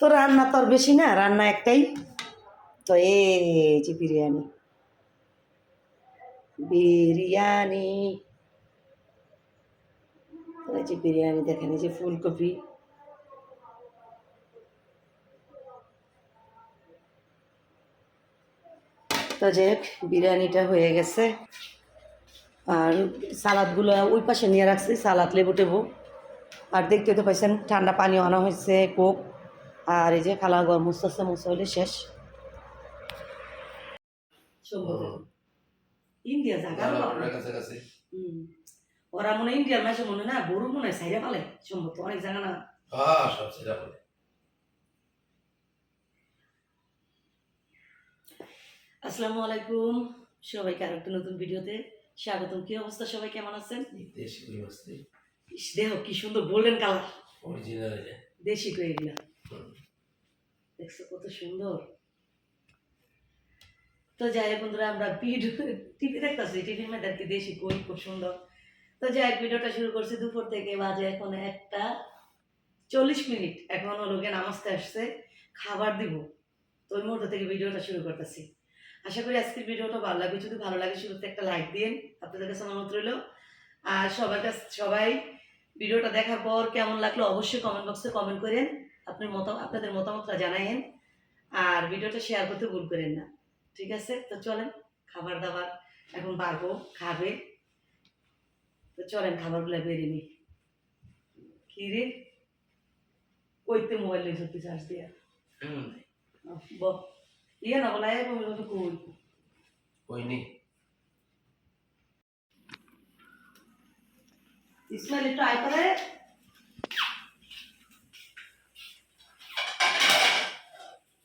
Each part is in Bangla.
তো রান্না তো আর বেশি না, রান্না একটাই। তো এই যে বিরিয়ানি। বিরিয়ানি। যে বিরিয়ানি, দেখেন যে ফুলকপি। তো যে বিরিয়ানিটা হয়ে গেছে। আর সালাদগুলো ওই পাশে নিয়ে রাখছি, সালাদ লেবু টেবু। আর দেখতে তো পাইছেন, ঠান্ডা পানি আনা হয়েছে, কোক। আর এই যে খালা গরম মুস্তাছে মুসা হলে শেষ ইন্ডিয়া জায়গা। ওরা মনে ইন্ডিয়ার মাসে মনে না গরু মনে হয় সাইডে পালে সম্ভবত। অনেক জায়গা না। হ্যাঁ আসসালামু আলাইকুম। সবাইকে আর একটা নতুন ভিডিওতে স্বাগতম। কি অবস্থা? সবাই কেমন আছেন? দেশি কই মাছটি দেহ কি সুন্দর গোল্ডেন কালার। অরিজিনাল দেশি কই এগুলা। হুম। দেখছ কত সুন্দর। তো যাই হোক বন্ধুরা, আমরা ভিডিও টিভি দেখতেছি টিভির মধ্যে আর কি কই খুব সুন্দর। তো যাই হোক, ভিডিওটা শুরু করছি দুপুর থেকে, বাজে এখন একটা চল্লিশ মিনিট। এখন লোকে নামাজতে আসছে, খাবার দিব। তো ওই মুহূর্ত থেকে ভিডিওটা শুরু করতেছি। আশা করি আজকের ভিডিওটা ভালো লাগবে। যদি ভালো লাগে, শুরুতে একটা লাইক দিন আপনাদের কাছে অনুরোধ রইল। আর সবার কাছে, সবাই ভিডিওটা দেখার পর কেমন লাগল, অবশ্যই কমেন্ট বক্সে কমেন্ট করেন। আপনার মতামত আপনাদের মতামতটা জানাইন আর ভিডিওটা শেয়ার করতে ভুল করেন না। ঠিক আছে? তো চলেন খাবার দাবার এখন বাড়বো খাবে। তো চলেন খাবারগুলো বেরিয়ে নি কি রে? কইতে মোবাইল লইছ তুই চার্জ দিয়া। ব ইয়ে না বলা কই? কই নি? ইসমাইল একটু আয় করে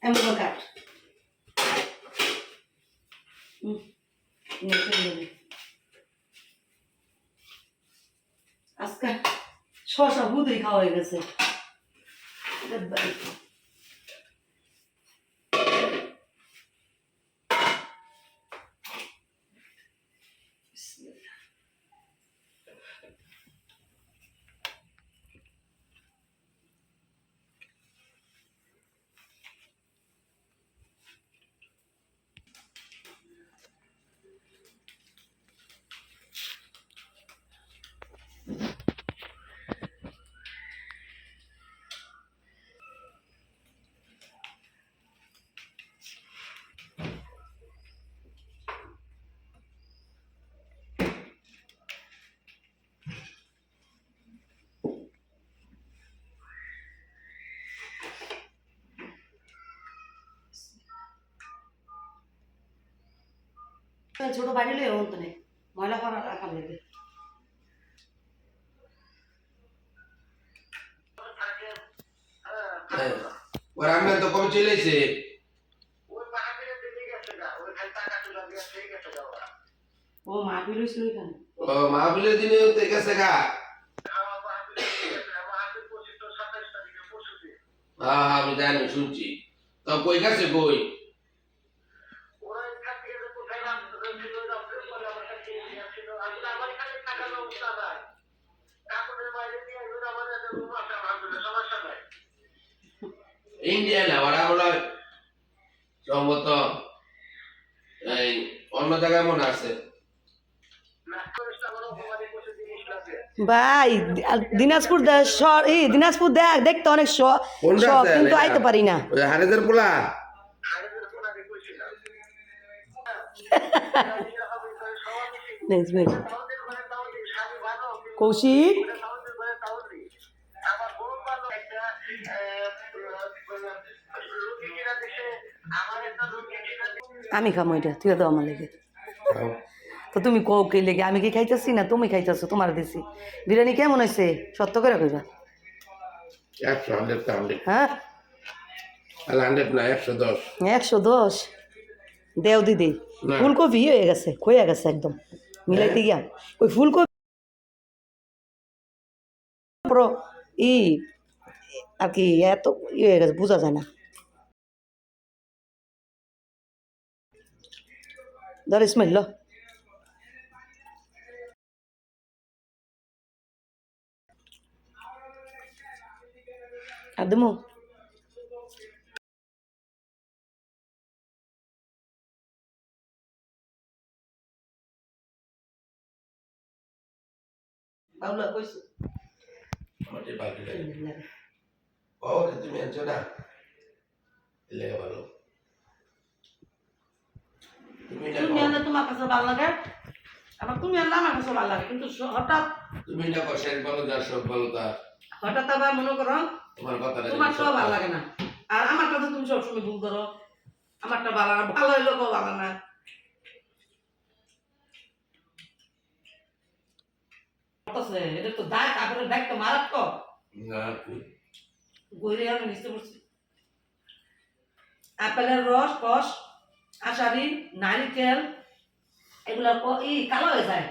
এমন কাট হুম, নিয়ে ফেলে আজকে শশা বুধই খাওয়া হয়ে গেছে। ছোট বাড়ি লই হতো না ময়লা করা রাখার লাগে হ্যাঁ ওর আমি তো কবে চলে এসে ও মা বিলই শুরু এখানে। ও মাহফিলের দিনে তো গেছে গা। হ্যাঁ হ্যাঁ আমি জানি শুনছি। তো কই গেছে কই? ইন্ডিয়া ওরা বলে সম্ভবত এই অন্য জায়গায় মনে আছে। ভাই দিনাজপুর শহর এই দিনাজপুর দেখ দেখতে অনেক শখ কিন্তু আইতে পারি না। হারেদের পোলা. কৌশিক? আমি খামো এটা তুই দাও আমার লেগে। তো তুমি কো কে লেগে আমি কি খাইতেছি না তুমি খাইতেছো তোমার দিছি। বিরিয়ানি কেমন হয়েছে সত্য করে কইবা। হ্যাঁ? একশো দশ। দেও দিদি। ফুলকপি হয়ে গেছে খয়ে গেছে একদম। মিলাইতে গিয়া। ওই ফুলকপি ই, আর কি, এত ই হয়ে গেছে, বোঝা যায় না। ধর ইসমাইল আর দেবো Paula. আমার যে বাকি লাগে। লাগে ও তুমি আনছো না? লেগে ভালো তুমি আনলে তোমার কাছে ভালো লাগে? আবার তুমি আনলে আমার কাছে ভালো লাগে কিন্তু হঠাৎ তুমি না কষের ভালো যার সব ভালো তার। হঠাৎ আবার মনে করো তোমার কথা তোমার সব ভালো লাগে না। আর আমার কথা তুমি সবসময় ভুল করো। আমারটা ভালো না ভালো হইলেও কেউ ভালো না। করতেছে, এটা তো দায় কাপড়ের ব্যাগ তো মারাত্মক না গইরে আমি নিচে পড়ছি আপেলের রস কষ আষাঢ়ি নারিকেল এগুলা ই কালো হয়ে যায়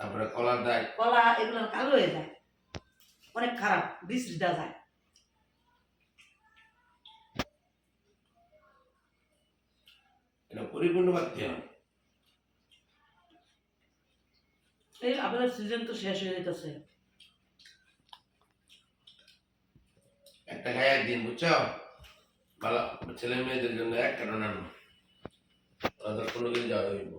তারপরে কলার দেয় কলা এগুলো কালো হয়ে যায় অনেক খারাপ বিশ্রী দেওয়া যায় এটা পরিপূর্ণ বাক্য এই আপেলের সিজন তো শেষ হয়ে যেতেছে একটা খাই একদিন বুঝছ? ভালো ছেলে মেয়েদের জন্য এক কারণ আনো। ওদের কোনো দিন যাওয়া হইব।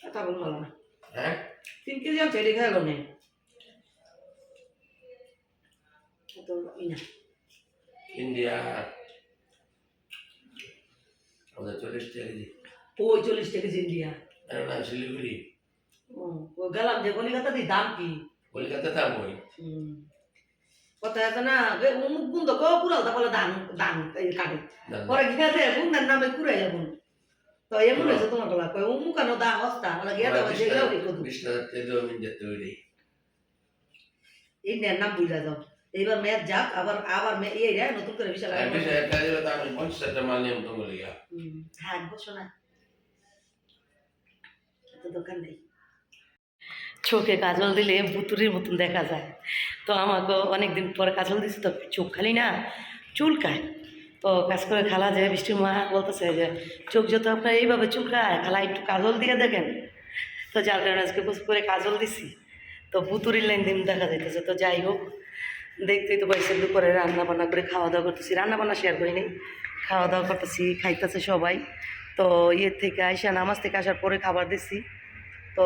কথা বলব না। হ্যাঁ? তিন কেজি আছে এটি খেয়ে তো ই না। ইন্ডিয়া। আমাদের চল্লিশ টাকা কেজি। ওই চল্লিশ টাকা কেজি ইন্ডিয়া। এর শিলিগুড়ি। ও ও গেলাম যে কলিকাতা দি দাম কি? কলকাতা দাম ওই। কথা আছে না? যে অমুক বন্ধ কো পুরাল তা বলে দান এই কাটে। পরে গিয়ে দে বুন্দার নামে কুড়ে যাব তো এমন হয়েছে তোমার গলা। কয় অমুক আনো দা অবস্থা। বলে গিয়ে তো যে গেও রেখো বিশ হাজার টাকা দেওয়া মিনিট তৈরি এই নের নাম বুঝা যাও। এইবার ম্যাচ যাক আবার আবার মে এই রে নতুন করে বিশাল আর বিশ হাজার টাকা দিলে তো আমি পঞ্চাশ হাজার টাকা মাল নিয়ে তো বলি গা হ্যাঁ বসো না এত দোকান নেই। চোখে কাজল দিলে বুতুরির মতন দেখা যায়। তো আমাকে অনেকদিন পরে কাজল দিছি তো চোখ খালি না চুলকায় তো কাজ করে খালা যায় বৃষ্টির মা বলতেছে যে, চোখ যত আপনার এইভাবে চুলকায়, খালা একটু কাজল দিয়ে দেখেন। তো যার কারণে আজকে করে কাজল দিছি। তো বুতুরির লাইন দিন দেখা যাইতেছে। তো যাই হোক, দেখতেই তো পাইছে দুপুরে রান্না বান্না করে খাওয়া দাওয়া করতেছি। রান্না বান্না শেয়ার করি করিনি খাওয়া দাওয়া করতেছি, খাইতেছে সবাই। তো ইয়ের থেকে আইসা নামাজ থেকে আসার পরে খাবার দিছি। তো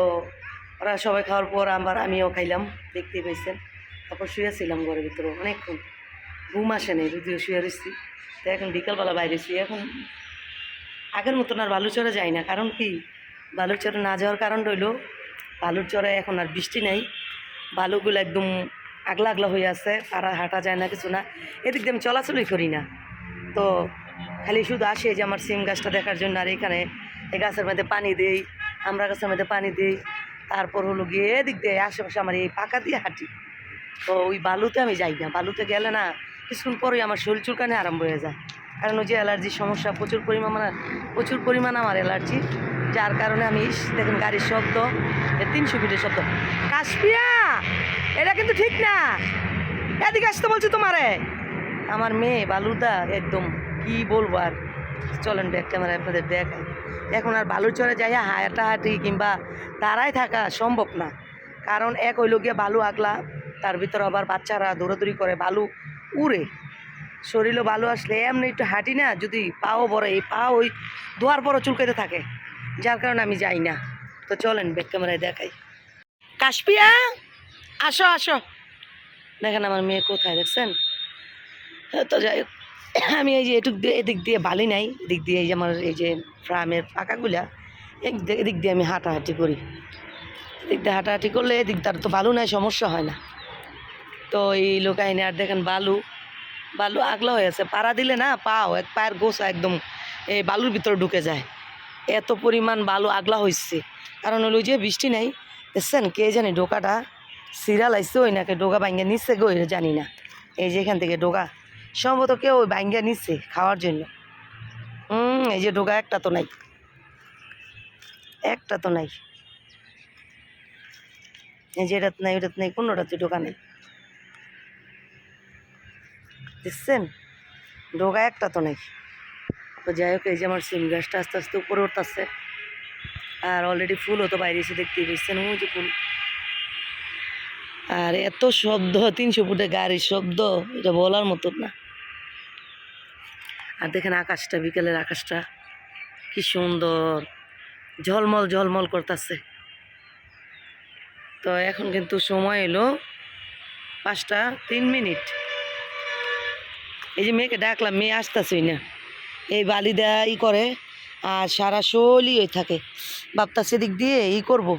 ওরা সবাই খাওয়ার পর আবার আমিও খাইলাম, দেখতে পেয়েছেন তারপর শুয়েছিলাম ঘরের ভিতরে অনেকক্ষণ। ঘুম আসে নেই, যদিও শুয়ে রয়েছি তো এখন বিকালবেলা বাইরেছি এখন আগের মতন আর বালুচরে যাই না। কারণ কি? বালুচরে না যাওয়ার কারণ রইল বালুচরে এখন আর বৃষ্টি নেই। বালুগুলো একদম আগলা আগলা হয়ে আছে, পাড়া হাঁটা যায় না কিছু না। এদিক দিয়ে আমি চলাচলই করি না। তো খালি শুধু আসে যে আমার সিম গাছটা দেখার জন্য আর এখানে এই গাছের মধ্যে পানি দিই, আমরা গাছের মধ্যে পানি দিই। তারপর হলো গিয়ে এদিক দিয়ে আশেপাশে আমার এই পাকা দিয়ে হাঁটি। তো ওই বালুতে আমি যাই না, বালুতে গেলে না কিছুক্ষণ পরেই আমার শরীর চুলকানি আরম্ভ হয়ে যায়। কারণ ওই যে অ্যালার্জির সমস্যা, প্রচুর পরিমাণ প্রচুর পরিমাণ আমার অ্যালার্জি, যার কারণে আমি দেখুন গাড়ির শব্দ তিনশো ফিটের শব্দ। কাশপিয়া এটা কিন্তু ঠিক না। এদিকে আসতে বলছি তোমারে। আমার মেয়ে বালুদা একদম কি বলব আর? চলেন ব্যাক ক্যামেরায় আপনাদের দেখাই। এখন আর বালুর চরে যাইয়া হাঁটাহাঁটি কিংবা দাঁড়ায় থাকা সম্ভব না। কারণ এক হইল গিয়ে বালু আগলা, তার ভিতর আবার বাচ্চারা দৌড়াদৌড়ি করে, বালু উড়ে। শরীরও বালু আসলে এমনি একটু হাঁটি না, যদি পাও বড় এই পা ওই ধোয়ার পরও চুলকাতে থাকে। যার কারণে আমি যাই না। তো চলেন ব্যাক ক্যামেরায় দেখাই। কাশপিয়া আসো আসো। দেখেন আমার মেয়ে কোথায়, দেখছেন? তো যাই হোক। আমি এই যে এটুক দিয়ে, এদিক দিয়ে বালি নাই, এদিক দিয়ে এই যে আমার এই যে ফ্রামের পাকাগুলা এদিক দিয়ে আমি হাঁটাহাঁটি করি। এদিক দিয়ে হাঁটাহাঁটি করলে এদিক তার তো বালু নাই, সমস্যা হয় না। তো এই লোকাহিনী আর দেখেন বালু বালু আগলা হয়ে আছে। পাড়া দিলে না, পাও, এক পায়ের গোসা একদম এই বালুর ভিতরে ঢুকে যায়। এত পরিমাণ বালু আগলা হয়েছে কারণ হলো যে বৃষ্টি নাই, দেখছেন কে জানি ডোকাটা সিরিয়াল আইসে ওই নাকি ডোকা ভাঙ্গা নিচ্ছে গো, জানি না। এই যে এখান থেকে ডোকা সম্ভবত কেউ ওই ভাঙ্গা নিচ্ছে খাওয়ার জন্য। হুম এই যে ডোকা একটা তো নাই। একটা তো নাই। এই যে এটাতে নাই, ওটাতে নাই, কোনোটাতে ডোকা নেই। দেখছেন? ডোকা একটা তো নেই। তো যাই হোক, এই যে আমার সিম গাছটা আস্তে আস্তে উপরে উঠতেছে। আর অলরেডি ফুল হতো বাইরে এসে দেখতে পেয়েছেন ও যে ফুল। আর এত শব্দ, তিনশো ফুটে গাড়ির শব্দ, এটা বলার মতো না। আর দেখেন আকাশটা, বিকেলের আকাশটা, কি সুন্দর। ঝলমল ঝলমল করতেছে। তো এখন কিন্তু সময় এলো পাঁচটা তিন মিনিট। এই যে মেয়েকে ডাকলাম, মেয়ে আসতেছই না। এই বালি দেয়া ই করে আর সারা শোলই ওই থাকে। বাপ্তা সেদিক দিয়ে ই করব।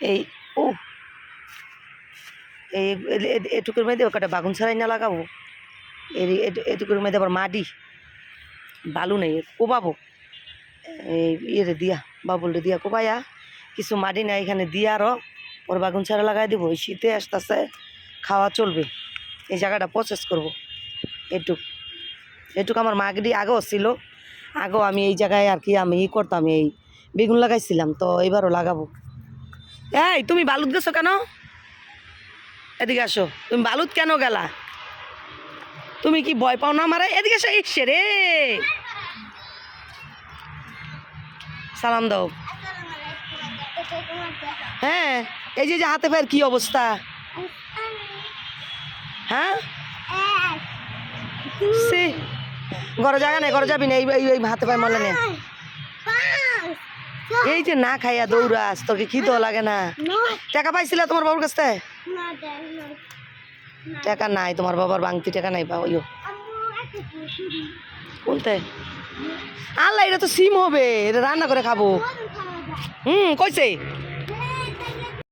এই, ও। এই এটুকুর মধ্যে ওটা বাগুন ছাড়াই না লাগাবো এটুকুর মধ্যে আবার মাটি। বালু নেই, কোবাবো। এই ইয়ে দিয়া, বাবুলরে দিয়া কোবাইয়া কিছু মাটি না এখানে দিয়া আরও ওর বাগুন ছাড়া লাগাই দেবো শীতে আস্তে আস্তে খাওয়া চলবে। এই জায়গাটা প্রসেস করব। এটুক। এটুক আমার মাগরি আগেও ছিল। আগেও আমি এই জায়গায় আর কি আমি ই করতাম, এই বেগুন লাগাইছিলাম, তো এবারও লাগাবো। এই, তুমি বালুত গেছো কেন? এদিকে আসো। তুমি বালুত কেন গেলা? তুমি কি ভয় পাও না মারা এদিকে এসো ইসে রে। সালাম দাও। হ্যাঁ এই যে যে হাতে ফের কি অবস্থা? হ্যাঁ? সে, ঘরে জায়গা নেই, ঘরে যাবি না, এই, এই- এই হাতে পায়ে মলে নে। এই যে না খাইয়া দৌড়াস তোকে কি তো লাগে না। টাকা পাইছিলা তোমার বাবুর কাছ থেকে? টাকা নাই, তোমার বাবার বাংতি টাকা নাই পাও ইয়ো। কোনতে আল্লাহ, এটা তো সিম হবে, এটা রান্না করে খাব। হুম, কইছে?